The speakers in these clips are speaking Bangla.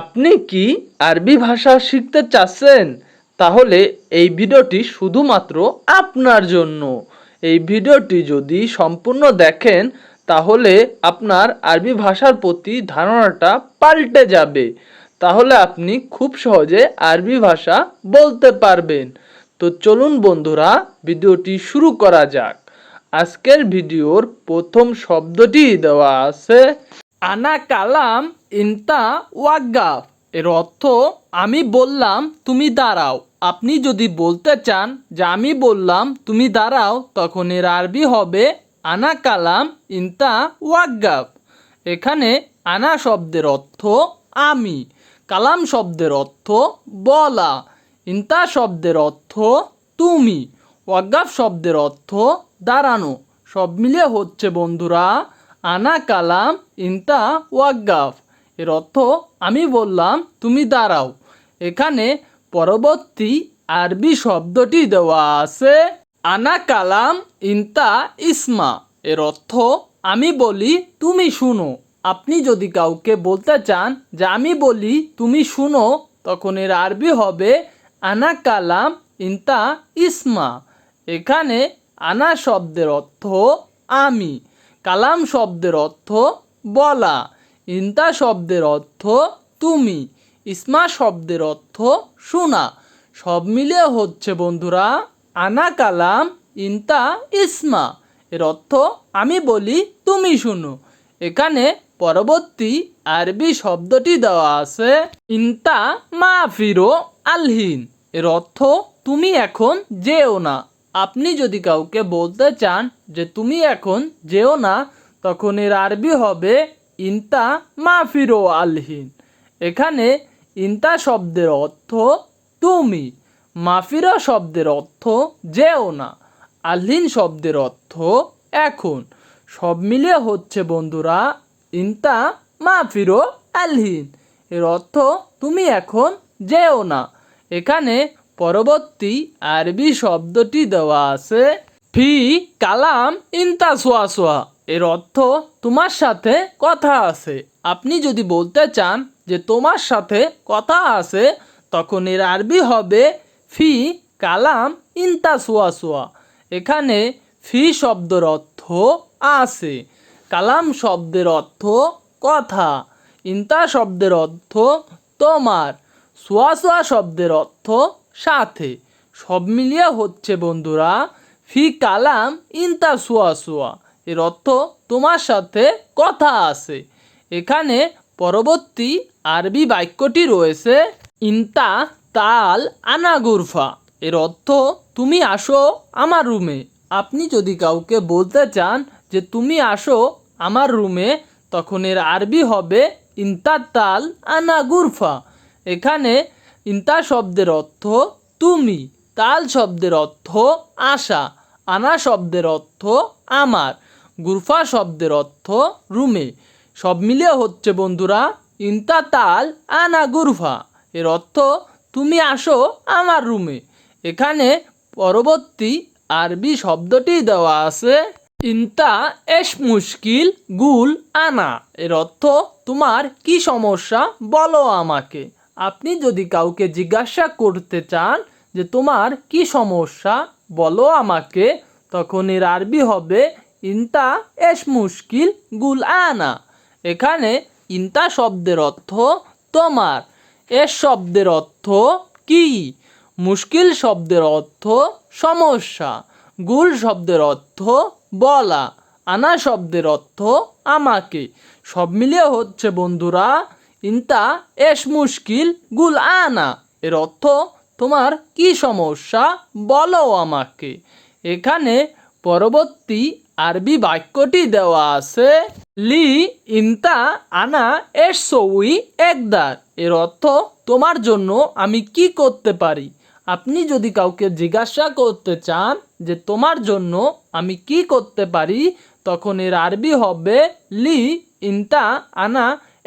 আপনি কি আরবি ভাষা শিখতে চাচ্ছেন? তাহলে এই ভিডিওটি শুধুমাত্র আপনার জন্য। এই ভিডিওটি যদি সম্পূর্ণ দেখেন, তাহলে আপনার আরবি ভাষার প্রতি ধারণাটা পাল্টে যাবে। তাহলে আপনি খুব সহজে আরবি ভাষা বলতে পারবেন। তো চলুন বন্ধুরা, ভিডিওটি শুরু করা যাক। আজকের ভিডিওর প্রথম শব্দটি দেওয়া আছে, আনা কালাম ইনতা ওয়াগাফ এর অর্থ, আমি বললাম, তুমি দাঁড়াও। আপনি যদি বলতে চান যে আমি বললাম, তুমি দাঁড়াও, তখন এর আরবি হবে আনা কালাম ইনতা ওয়াগাফ এখানে আনা শব্দের অর্থ আমি, কালাম শব্দের অর্থ বলা, ইনতা শব্দের অর্থ তুমি ওয়াগাফ শব্দের অর্থ দাঁড়ানো। সব মিলিয়ে হচ্ছে বন্ধুরা, আনা কালাম ইনতা ওয়াগাফ এর অর্থ আমি বললাম, তুমি দাঁড়াও। এখানে পরবর্তী আরবি শব্দটি দেওয়া আছে, আনা কালাম ইনতা ইসমা। এর অর্থ, আমি বলি, তুমি শুনো। আপনি যদি কাউকে বলতে চান যে আমি বলি, তুমি শুনো, তখন এর আরবি হবে, আনা কালাম ইনতা ইসমা। এখানে আনা শব্দের অর্থ, আমি। কালাম শব্দের অর্থ, বলা। ইন্তা শব্দের অর্থ তুমি, ইসমা শব্দের অর্থ শোনা। সব মিলিয়ে হচ্ছে বন্ধুরা, আনা কালাম, ইন্তা, ইসমা। এর অর্থ আমি বলি তুমি শুনো। এখানে পরবর্তী আরবি শব্দটি দেওয়া আছে, ইন্তা মা ফিরো আলহিন। এর অর্থ তুমি এখন যেও না। আপনি যদি কাউকে বলতে চান যে তুমি এখন যেও না, তখন এর আরবি হবে ইন্তা মা ফিরো আলহিন। এখানে ইন্তা শব্দের অর্থ তুমি, মাফিরো শব্দের অর্থ যেও না, আলহিন শব্দের অর্থ এখন। সব মিলিয়ে হচ্ছে বন্ধুরা ইন্তা মাফিরো আলহিন। এর অর্থ তুমি এখন যেও না। এখানে পরবর্তী আরবি শব্দটি দেওয়া আছে, ফি কালাম ইন্তা সোয়া সোয়া। এর অর্থ তোমার সাথে কথা আছে। আপনি যদি বলতে চান যে তোমার সাথে কথা আছে, তখন এর আরবি হবে ফি কালাম ইন্তা সোয়া সোয়া। এখানে ফি শব্দের অর্থ আছে, কালাম শব্দের অর্থ কথা, ইন্তা শব্দের অর্থ তোমার, সোয়া সোয়া শব্দের অর্থ সাথে। সব মিলিয়ে হচ্ছে বন্ধুরা, ফি কালাম ইন্তা সোয়া সোয়া। এর অর্থ তোমার সাথে কথা আছে। এখানে পরবর্তী আরবি বাক্যটি রয়েছে, ইন্তা তাল আনা গুরফা। এর অর্থ, তুমি আসো আমার রুমে। আপনি যদি কাউকে বলতে চান যে, তুমি আসো আমার রুমে, তখন এর আরবি হবে, ইন্তা তাল আনা গুরফা। এখানে ইন্তা শব্দের অর্থ, তুমি। তাল শব্দের অর্থ, আশা। আনা শব্দের অর্থ, আমার। গুরফা শব্দের অর্থ রুমে। সব মিলিয়ে হচ্ছে, বন্ধুরা, ইন্তা তাল আনা গুরফা। এর অর্থ, তুমি আসো আমার রুমে। এখানে পরবর্তী আরবি শব্দটি দেওয়া আছে, ইন্তা এস মুশকিল গুল আনা। এর অর্থ, তোমার কি সমস্যা বলো আমাকে। আপনি যদি কাউকে জিজ্ঞাসা করতে চান যে, তোমার কি সমস্যা বলো আমাকে? তখন এর আরবি হবে ইন্তা এস মুশকিল গুল আনা। এখানে ইন্তা শব্দের অর্থ তোমার, এস শব্দের অর্থ কি? মুশকিল শব্দের অর্থ সমস্যা, গুল শব্দের অর্থ বলা, আনা শব্দের অর্থ আমাকে। সব মিলিয়ে হচ্ছে বন্ধুরা, ইন্তা এস মুশকিল গুল আনা। এর অর্থ তোমার কি সমস্যা বলো আমাকে। এখানে পরবর্তী আরবি বাক্যটি দেওয়া আছে, লি ইন্তা আনা এস সউই একদার। এর অর্থ, তোমার জন্য আমি কি করতে পারি? আপনি যদি কাউকে জিজ্ঞাসা করতে চান যে, তোমার জন্য আমি কি করতে পারি? তখন এর আরবি হবে, লি ইন্তা আনা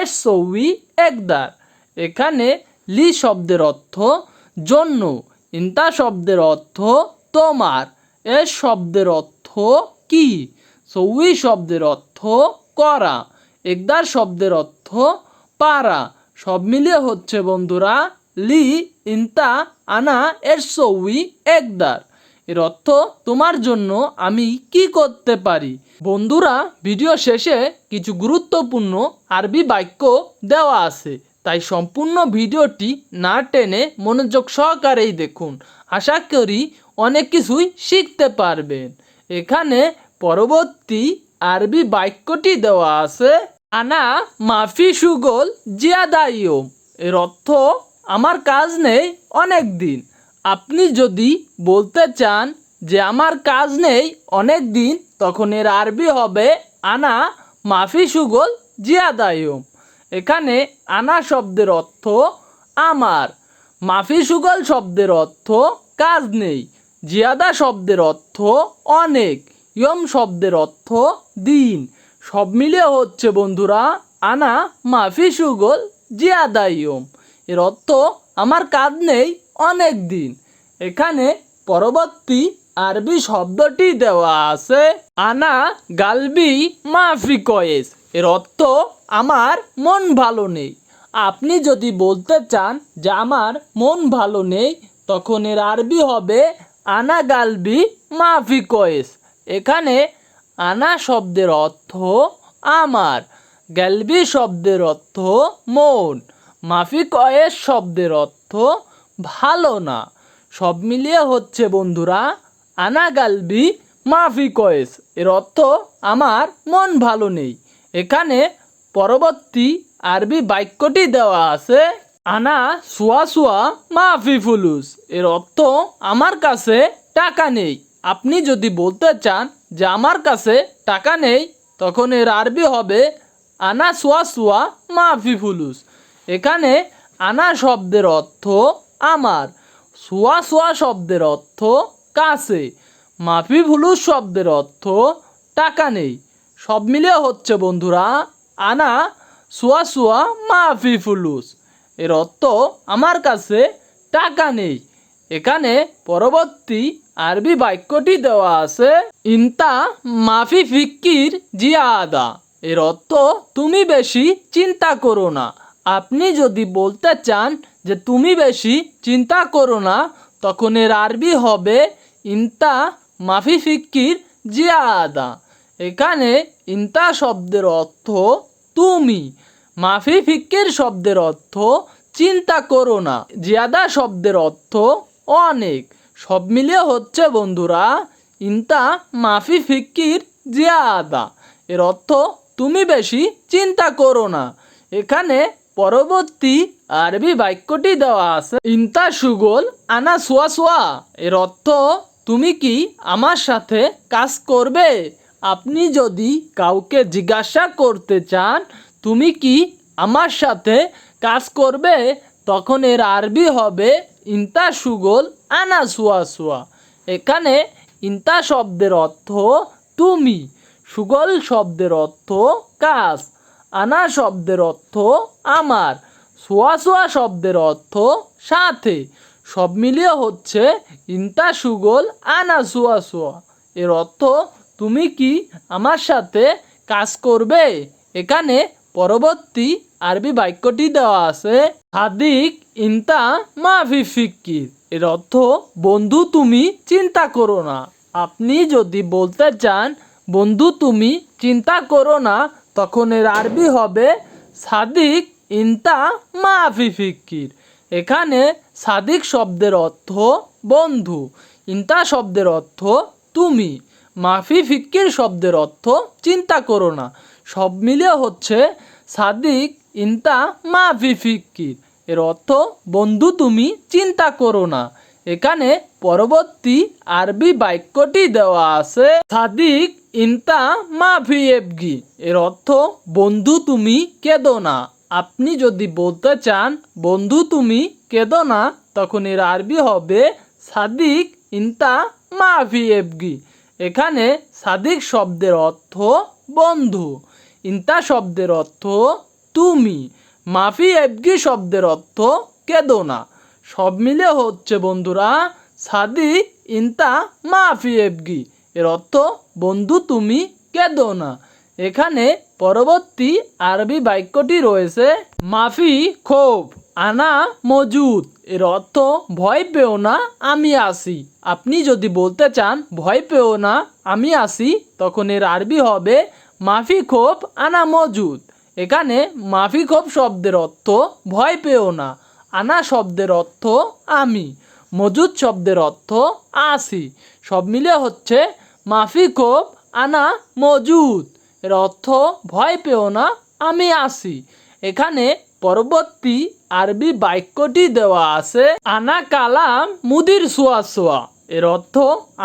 এস সউই একদার। এখানে লি শব্দের অর্থ, জন্য। ইন্তা শব্দের অর্থ, তোমার। এস শব্দের অর্থ কি? সউই শব্দের অর্থ করা, একদার শব্দের অর্থ পারা। সব মিলিয়ে হচ্ছে বন্ধুরা, লি, ইনতা, আনা, এর সৌই একদার। এর অর্থ, তোমার জন্য আমি কি করতে পারি? বন্ধুরা, ভিডিও শেষে কিছু গুরুত্বপূর্ণ আরবি বাক্য দেওয়া আছে। তাই সম্পূর্ণ ভিডিওটি না টেনে মনোযোগ সহকারেই দেখুন। আশা করি অনেক কিছুই শিখতে পারবেন। এখানে পরবর্তী আরবি বাক্যটি দেওয়া আছে, আনা মাফি সুগল জিয়াদাইয়ম এর অর্থ, আমার কাজ নেই অনেক দিন। আপনি যদি বলতে চান যে আমার কাজ নেই অনেক দিন, তখন এর আরবি হবে, আনা মাফি সুগল জিয়াদাইয়ম এখানে আনা শব্দের অর্থ, আমার। মাফি সুগল শব্দের অর্থ, কাজ নেই। জিয়াদা শব্দের অর্থ অনেক, ইয়ম শব্দের অর্থ দিন। সব মিলিয়ে হচ্ছে বন্ধুরা, আনা, মাফি, সুগল, জিয়াদা, ইয়ম। এর অর্থ, আমার কাজ নেই অনেক দিন। এখানে পরবর্তী আরবি শব্দটি দেওয়া আছে, আনা, গালবি, মাফি, কয়েস। এর অর্থ, আমার মন ভালো নেই। আপনি যদি বলতে চান যে আমার মন ভালো নেই, তখন এর আরবি হবে আনা গালবি মাফি কয়েস। এখানে আনা শব্দের অর্থ আমার গ্যালবি শব্দের অর্থ মন। মাফি কয়েস শব্দের অর্থ ভালো না। সব মিলিয়ে হচ্ছে বন্ধুরা আনা গালবি মাফি কয়েস। এর অর্থ আমার মন ভালো নেই। এখানে পরবর্তী আরবি বাক্যটি দেওয়া আছে আনা সুয়া সুয়া মাফি ফুলুস। এর অর্থ, আমার কাছে টাকা নেই। আপনি যদি বলতে চান যে, আমার কাছে টাকা নেই, তখন এর আরবি হবে, আনা সুয়া সুয়া মাফি ফুলুস। এখানে আনা শব্দের অর্থ, আমার। সুয়া সুয়া শব্দের অর্থ, কাছে। মাফি ফুলুস শব্দের অর্থ, টাকা নেই। সব মিলিয়ে হচ্ছে, বন্ধুরা, আনা সুয়া সুয়া মাফি ফুলুস। এর অর্থ আমার কাছে টাকা নেই। এখানে পরবর্তী আরবি বাক্যটি দেওয়া আছে, ইনতা মাফি ফিক্কির জিয়াদা। এর অর্থ, তুমি বেশি চিন্তা করো না। আপনি যদি বলতে চান যে, তুমি বেশি চিন্তা করো না, তখন এর আরবি হবে, ইনতা মাফি ফিক্কির জিয়াদা। এখানে ইনতা শব্দের অর্থ, তুমি। মাফি ফিক্কির শব্দের অর্থ, চিন্তা করো না। জিয়াদা শব্দের অর্থ, অনেক। সব মিলিয়ে হচ্ছে, বন্ধুরা, ইন্তা মাফি ফিক্কির জিয়াদা। এর অর্থ, তুমি বেশি চিন্তা করো না। এখানে পরবর্তী আরবি বাক্যটি দেওয়া আছে, ইন্তা সুগল আনা সোয়া সোয়া। এর অর্থ, তুমি কি আমার সাথে কাজ করবে? আপনি যদি কাউকে জিজ্ঞাসা করতে চান তুমি কি আমার সাথে কাজ করবে? তখন এর আরবি হবে ইন্তা সুগল আনা সুয়া সুয়া। এখানে ইন্তা শব্দের অর্থ তুমি, সুগল শব্দের অর্থ কাজ, আনা শব্দের অর্থ আমার, সোয়া সোয়া শব্দের অর্থ সাথে। সব মিলিয়ে হচ্ছে ইন্তা সুগল আনা সোয়া সোয়া। এর অর্থ তুমি কি আমার সাথে কাজ করবে? এখানে পরবর্তী আরবি বাক্যটি দেওয়া আছে, হাদিক ইনতা মাফি ফিক্কির। এর অর্থ, বন্ধু, তুমি চিন্তা করো না। আপনি যদি বলতে চান, বন্ধু, তুমি চিন্তা করো না, তখন এর আরবি হবে, সাদিক ইনতা মাফি ফিক্কির। এখানে সাদিক শব্দের অর্থ, বন্ধু। ইনতা শব্দের অর্থ, তুমি। মাফি ফিক্কির শব্দের অর্থ, চিন্তা করো না। সব মিলিয়ে হচ্ছে সাদিক ইনতা মাফি ফিক্কির এর অর্থ, বন্ধু তুমি চিন্তা করো না। এখানে পরবর্তী আরবি বাক্যটি দেওয়া আছে, সাদিক ইনতা মাফি এবগি এর অর্থ, বন্ধু তুমি কেঁদো না। আপনি যদি বলতে চান, বন্ধু তুমি কেঁদো না, তখন এর আরবি হবে, সাদিক ইনতা মাফি এবগি এখানে সাদিক শব্দের অর্থ, বন্ধু। ইনতা শব্দের অর্থ তুমি। মাফি এবগি শব্দের অর্থ কেদো না সব মিলে হচ্ছে বন্ধুরা সাদিক ইনতা মাফি এবগি এর অর্থ বন্ধু তুমি কেদো না এখানে পরবর্তী আরবি বাক্যটি রয়েছে মাফি ক্ষোভ আনা মজুদ। এর অর্থ ভয় পেও না, আমি আসি। আপনি যদি বলতে চান ভয় পেও না, আমি আসি, তখন এর আরবি হবে মাফি ক্ষোভ আনা মজুদ এখানে মাফি ক্ষোভ শব্দের অর্থ ভয় পেও না, আনা শব্দের অর্থ আমি, মজুদ শব্দের অর্থ আসি। সব মিলে হচ্ছে মাফি ক্ষোভ আনা মজুদ এর অর্থ ভয় পেও না, আমি আসি। এখানে পরবর্তী আরবি বাক্যটি দেওয়া আছে, আনা কালাম মুদির সোয়া সোয়া। এর অর্থ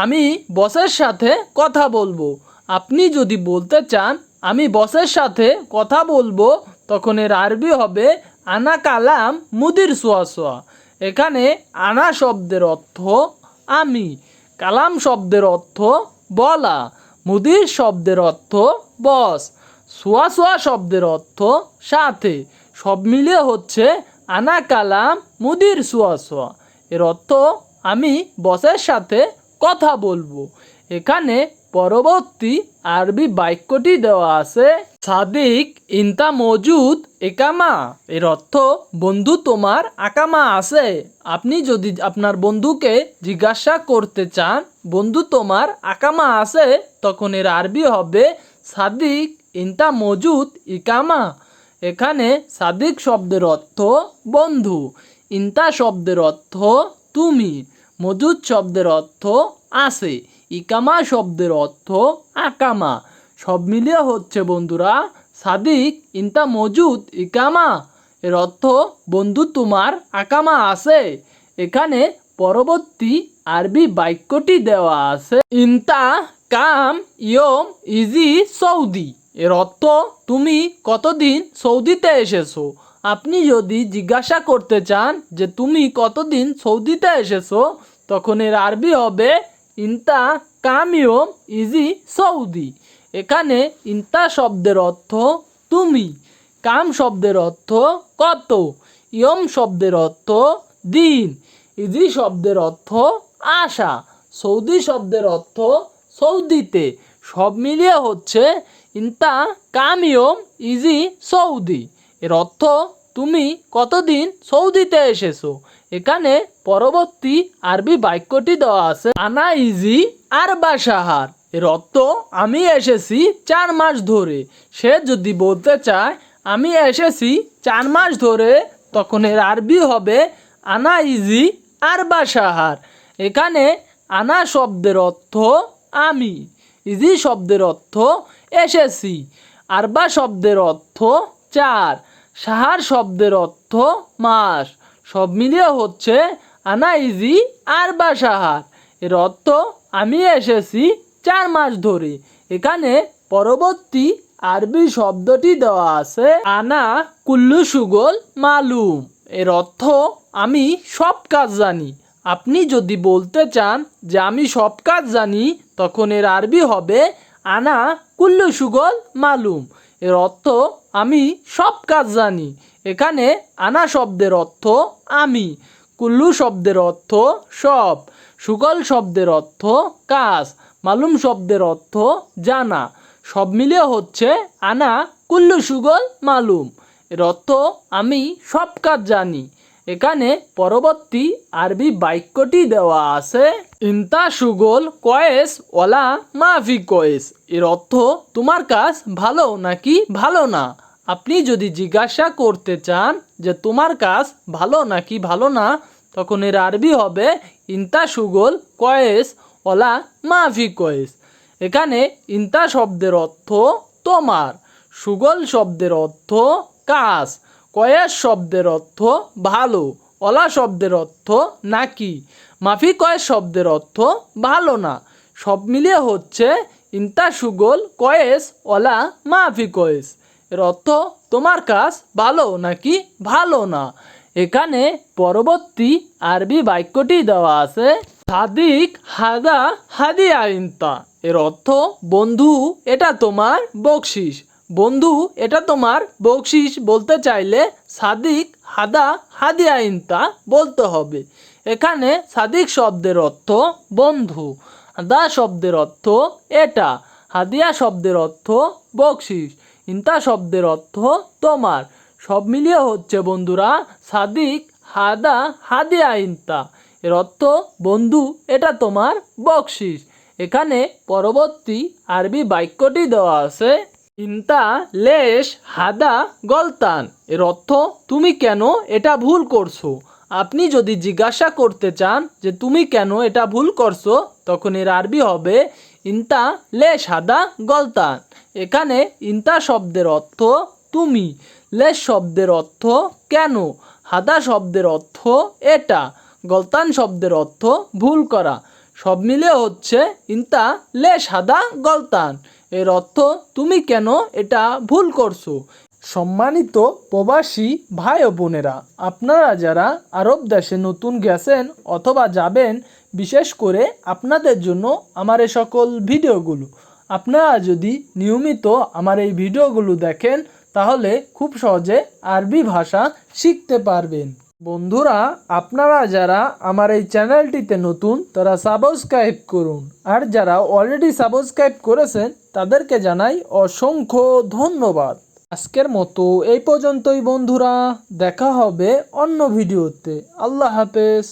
আমি বসের সাথে কথা বলব। আপনি যদি বলতে চান, আমি বসের সাথে কথা বলব, তখন এর আরবি হবে আনা কালাম মুদির সোয়া সোয়া। এখানে আনা শব্দের অর্থ আমি, কালাম শব্দের অর্থ বলা, মুদির শব্দের অর্থ বস, সোয়া সোয়া শব্দের অর্থ সাথে। সব মিলিয়ে হচ্ছে আনা কালাম মুদির সোয়া সোয়া। এর অর্থ আমি বসের সাথে কথা বলব। এখানে পরবর্তী আরবি বাক্যটি দেওয়া আছে, সাদিক ইনতা মজুদ একামা। এর অর্থ, বন্ধু তোমার আকামা আছে। আপনি যদি আপনার বন্ধুকে জিজ্ঞাসা করতে চান, বন্ধু তোমার আকামা আছে? তখন এর আরবি হবে, সাদিক ইনতা মজুদ ইকামা এখানে সাদিক শব্দের অর্থ, বন্ধু। ইনতা শব্দের অর্থ, তুমি। মজুদ শব্দের অর্থ, আছে। ইকামা শব্দের অর্থ আকামা। সব মিলিয়ে হচ্ছে বন্ধুরা সাদিক, ইনতা মজুদ, ইকামা। এর অর্থ, বন্ধু, তোমার আকামা আছে। এখানে পরবর্তী আরবি বাক্যটি দেওয়া আছে, ইনতা কাম ইয়ম ইজি সৌদি। এর অর্থ, তুমি কতদিন সৌদিতে এসেছ? আপনি যদি জিজ্ঞাসা করতে চান যে, তুমি কতদিন সৌদিতে এসেছ? তখন এর আরবি হবে ইনতা কামিয়ম ইজি সৌদি। এখানে ইনতা শব্দের অর্থ তুমি, কাম শব্দের অর্থ কত, ইয়ম শব্দের অর্থ দিন, ইজি শব্দের অর্থ আশা, সৌদি শব্দের অর্থ সৌদিতে। সব মিলিয়ে হচ্ছে ইনতা কামিয়ম ইজি সৌদি। এর অর্থ তুমি কতদিন সৌদিতে এসেছ? এখানে পরবর্তী আরবি বাক্যটি দেওয়া আছে আনা ইজি আর বাসাহার এর অর্থ, আমি এসেছি চার মাস ধরে। সে যদি বলতে চায়, আমি এসেছি চার মাস ধরে, তখন এর আরবি হবে আনা ইজি আর বাসাহার এখানে, আনা শব্দের অর্থ, আমি। ইজি শব্দের অর্থ, এসেছি। আরবা শব্দের অর্থ, চার। সাহার শব্দের অর্থ, মাস। সব মিলিয়ে হচ্ছে আনা ইজি আর বা সাহার এর অর্থ, আমি এসেছি চার মাস ধরে। এখানে পরবর্তী আরবি শব্দটি দেওয়া আছে, আনা কুল্লু সুগল মালুম। এর অর্থ, আমি সব কাজ জানি। আপনি যদি বলতে চান যে আমি সব কাজ জানি, তখন এর আরবি হবে আনা কুল্লু সুগল মালুম। এর অর্থ, আমি সব কাজ জানি। এখানে আনা শব্দের অর্থ, আমি। কুল্লু শব্দের অর্থ সব, সুগল শব্দের অর্থ কাজ, মালুম শব্দের অর্থ জানা। সব মিলিয়ে হচ্ছে আনা, কুল্লু, সুগল, মালুম। এর অর্থ আমি সব কাজ জানি। এখানে পরবর্তী আরবি বাক্যটি দেওয়া আছে, ইন্তা, সুগল, কয়েস ওলা মাফি কয়েস। এর অর্থ তোমার কাজ ভালো নাকি ভালো না? আপনি যদি জিজ্ঞাসা করতে চান যে তোমার কাজ ভালো নাকি ভালো না, তখন এর আরবি হবে ইন্তা সুগল কয়েস ওলা মাফি কয়েস। এখানে ইন্তা শব্দের অর্থ তোমার, সুগল শব্দের অর্থ কাজ, কয়েস শব্দের অর্থ ভালো অলা শব্দের অর্থ নাকি, মাফি কয়েস শব্দের অর্থ ভালো না। সব মিলিয়ে হচ্ছে ইন্তা সুগল কয়েস অলা মাফি কয়েস। এর অর্থ তোমার কাজ ভালো নাকি ভালো না? এখানে পরবর্তী আরবি বাক্যটি দেওয়া আছে, সাদিক হাদা হাদি আইনতা এর অর্থ, বন্ধু, এটা তোমার বকশিস। বন্ধু, এটা তোমার বকশিস। বলতে চাইলে সাদিক হাদা হাদি আইনতা বলতে হবে। এখানে সাদিক শব্দের অর্থ, বন্ধু। হাদা শব্দের অর্থ, এটা। হাদিয়া শব্দের অর্থ, বকশিস। ইন্তা শব্দের অর্থ তোমার। সব মিলিয়ে হচ্ছে বন্ধুরা সাদিক হাদা হাদিয়া ইন্তা। এর অর্থ, বন্ধু, এটা তোমার বকশিস। এখানে পরবর্তী আরবি বাক্যটি দেওয়া আছে, ইন্তা লেশ হাদা গলতান। এর অর্থ, তুমি কেন এটা ভুল করছ? আপনি যদি জিজ্ঞাসা করতে চান যে, তুমি কেন এটা ভুল করছ? তখন এর আরবি হবে ইন্তা লে সাদা গলতান এখানে ইন্তা শব্দের অর্থ তুমি, লে শব্দের অর্থ কেন, হাদা শব্দের অর্থ এটা, গলতান শব্দের অর্থ ভুল করা। সব মিলে হচ্ছে ইন্তা লে সাদা গলতান। এর অর্থ তুমি কেন এটা ভুল করছ। সম্মানিত প্রবাসী ভাই ও বোনেরা, আপনারা যারা আরব দেশে নতুন গেছেন অথবা যাবেন, বিশেষ করে আপনাদের জন্য আমার এই সকল ভিডিওগুলো, আপনারা যদি নিয়মিত আমার এই ভিডিওগুলো দেখেন, তাহলে খুব সহজে আরবি ভাষা শিখতে পারবেন। বন্ধুরা, আপনারা যারা আমার এই চ্যানেলটিতে নতুন, তারা সাবস্ক্রাইব করুন। আর যারা অলরেডি সাবস্ক্রাইব করেছেন, তাদেরকে জানাই অসংখ্য ধন্যবাদ। আজকের মতো এই পর্যন্তই বন্ধুরা দেখা হবে অন্য ভিডিওতে। আল্লাহ হাফেজ।